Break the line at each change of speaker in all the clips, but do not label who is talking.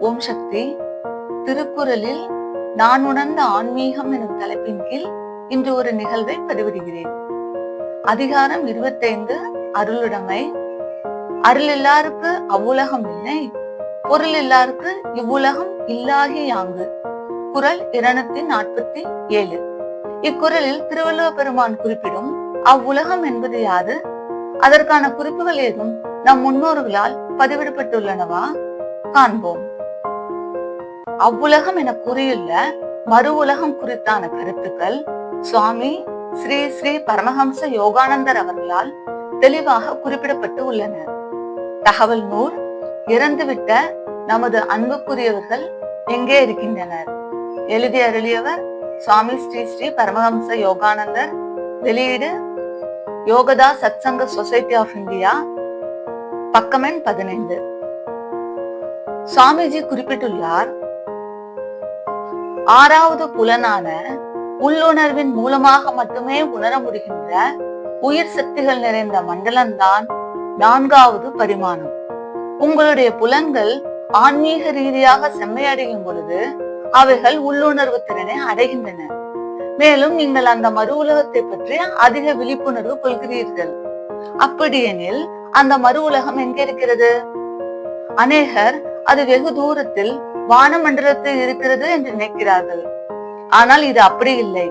ஓம் சக்தி. திருக்குறளில் நான் உணர்ந்த ஆன்மீகம் எனும் தலைப்பின் கீழ் இன்று ஒரு நிகழ்வை பதிவிடுகிறேன். அதிகாரம் இருபத்தைந்து அருளுடைமை. அருள் இல்லாருக்கு அவ்வுலகம் இல்லை பொருள் இல்லாருக்கு இவ்வுலகம் இல்லாகி யாங்கு. குரல் இருநூத்தி நாற்பத்தி ஏழு. இக்குறளில் திருவள்ளுவ பெருமான் குறிப்பிடும் அவ்வுலகம் என்பது யாது? அதற்கான குறிப்புகள் ஏதும் நம் முன்னோர்களால் பதிவிடப்பட்டுள்ளனவா? காண்போம். அவ்வுலகம் என கூறியுள்ள மறு உலகம் குறித்தான கருத்துக்கள் சுவாமி ஸ்ரீ ஸ்ரீ பரமஹம்ச யோகானந்தர் அவர்களால் தெளிவாக குறிப்பிடப்பட்டு உள்ளன. தகவல் நூல் இறந்துவிட்ட நமது அன்புக்குரியவர்கள் எங்கே இருக்கின்றனர்? எழுதி அருளியவர் சுவாமி ஸ்ரீ ஸ்ரீ பரமஹம்ச யோகானந்தர். வெளியீடு Yogoda Satsanga society of India பக்கமெண் பதினைந்து. சுவாமிஜி குறிப்பிட்டுள்ளார் ஆறாவது புலனான உள்ளுணர்வின் மூலமாக மட்டுமே உணர முடிகின்ற உயிர் சக்திகள் நிறைந்த மண்டலம்தான் நான்காவது பரிமாணம். உங்களுடைய புலன்கள் ஆன்மீக ரீதியாக செம்மையடையும் பொழுது அவைகள் உள்ளுணர்வு திறனை அடைகின்றன. மேலும் நீங்கள் அந்த மறு உலகத்தை பற்றி அதிக விழிப்புணர்வு கொள்கிறீர்கள். அப்படியெனில் அந்த மறு உலகம் எங்க இருக்கிறது? அநேகர் அது வெகு தூரத்தில் வானமண்டலத்தில் இருக்கிறது என்று நினைக்கிறார்கள். ஆனால் இது அப்படி இல்லை.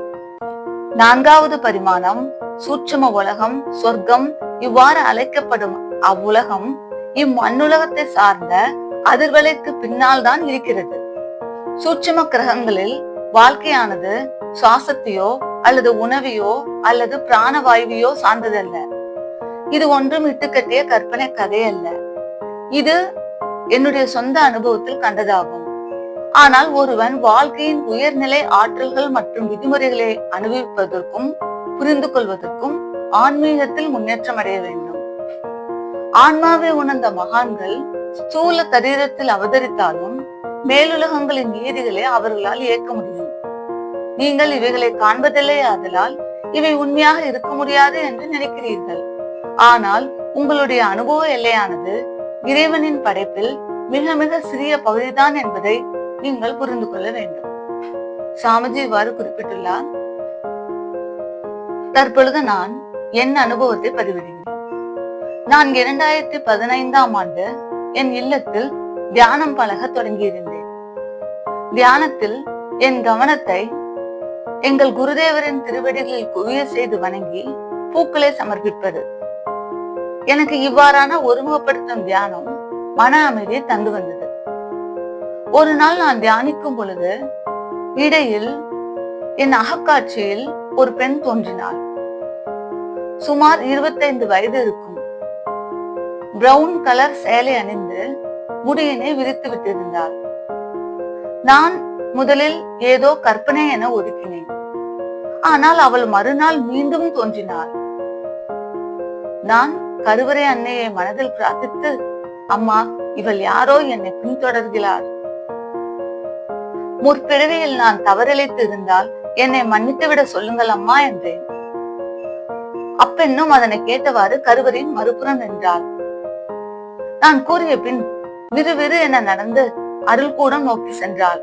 நான்காவது பரிமாணம் சூட்சும உலகம் சொர்க்கம் இவ்வாறு அழைக்கப்படும் அவ்வுலகம் இம்மண்ணுலகத்தை சார்ந்த அதிர்வலைக்கு பின்னால் தான் இருக்கிறது. சூட்சும கிரகங்களில் வாழ்க்கையானது சுவாசத்தையோ அல்லது உணவையோ அல்லது பிராணவாயுவையோ சார்ந்ததல்ல. இது ஒன்றும் இட்டுக்கட்டிய கற்பனை கதை அல்ல இது என்னுடைய சொந்த அனுபவத்தில் கண்டதாகும். ஆனால் ஒருவன் வாழ்க்கையின் உயர்நிலை ஆற்றல்கள் மற்றும் விதிமுறைகளை அனுபவிப்பதற்கும் புரிந்து கொள்வதற்கும் ஆன்மீகத்தில் முன்னேற்றம் அடைய வேண்டும். ஆன்மாவை உணர்ந்த மகான்கள் ஸ்தூல தரீரத்தில் அவதரித்தாலும் மேலுலகங்களின் நீதிகளை அவர்களால் இயக்க முடியும். நீங்கள் இவைகளை காண்பதில்லை ஆதலால் இவை உண்மையாக இருக்க முடியாது என்று நினைக்கிறீர்கள். ஆனால் உங்களுடைய அனுபவ எல்லையானது இறைவனின் படைப்பில் மிக மிக சிறிய பகுதிதான் என்பதை நீங்கள் புரிந்து கொள்ள வேண்டும். சாமிஜி இவ்வாறு குறிப்பிட்டுள்ளார். தற்பொழுது நான் என் அனுபவத்தை பதிவிடுகிறேன். நான் இரண்டாயிரத்தி பதினைந்தாம் ஆண்டு என் இல்லத்தில் தியானம் பழக தொடங்கியிருந்தேன். தியானத்தில் என் கவனத்தை எங்கள் குருதேவரின் திருவடிகளில் குவிய செய்து வணங்கி பூக்களை சமர்ப்பிப்பது. எனக்கு இவ்வாறான ஒருமுகப்படுத்தும் தியானம் மன அமைதியை தந்து வந்தது. ஒரு நாள் நான் தியானிக்கும் பொழுது இடையில் என் அகக்காட்சியில் ஒரு பெண் தோன்றினாள். சுமார் இருபத்தைந்து வயது இருக்கும். பிரவுன் கலர் சேலை அணிந்து முடியினை விரித்து விட்டிருந்தாள். நான் முதலில் ஏதோ கற்பனை என ஒதுக்கினேன். ஆனால் அவள் மறுநாள் மீண்டும் தோன்றினாள். நான் கருவறை அன்னையை மனதில் பிரார்த்தித்து அம்மா இவள் யாரோ என்னை பின்தொடர்கிறார். முற்பிறவியில் நான் தவறிழைத்து இருந்தால் என்னை மன்னித்துவிட சொல்லுங்கள் அம்மா என்றேன் அப்பெண்ணும் அதனை கேட்டவாறு கருவறையின் மறுபுறம் நின்றாள். நான் கூறிய பின் விறுவிறு என நடந்து அருள் கூடம் நோக்கி சென்றாள்.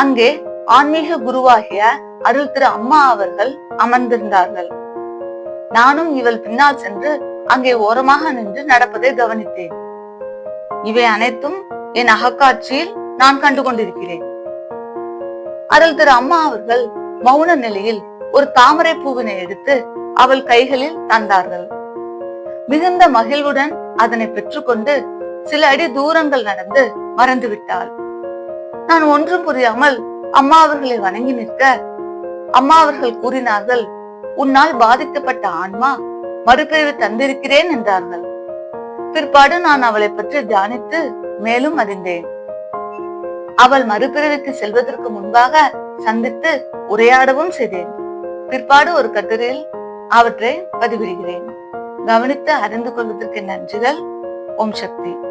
அங்கே ஆன்மீக குருவாகிய அருள் திரு அம்மா அவர்கள் அமர்ந்திருந்தார்கள். நானும் இவள் பின்னால் சென்று அங்கே ஓரமாக நின்று நடப்பதை கவனித்தேன். இவை அனைத்தும் என் அகக்காட்சியில் நான் கண்டு கொண்டிருக்கிறேன் அதில் திரு அம்மா அவர்கள் மௌன நிலையில் ஒரு தாமரை பூவினை எடுத்து அவள் கைகளில் தந்தார்கள். மிகுந்த மகிழ்வுடன் அதனை பெற்றுக்கொண்டு சில அடி தூரங்கள் நடந்து மறந்து விட்டாள். நான் ஒன்றும் புரியாமல் அம்மா அவர்களை வணங்கி நிற்க அம்மா அவர்கள் கூறினார்கள் உன்னால் பாதிக்கப்பட்ட ஆன்மா மறுபிரிவு தந்திருக்கிறேன் என்றார்கள். பிற்பாடு நான் அவளை பற்றி தியானித்து மேலும் அறிந்தேன். அவள் மறுபிறவிக்கு செல்வதற்கு முன்பாக சந்தித்து உரையாடவும் செய்தேன். பிற்பாடு ஒரு கட்டுரையில் அவற்றை பதிவிடுகிறேன். கவனித்து அறிந்து கொள்வதற்கு நன்றிகள். ஓம் சக்தி.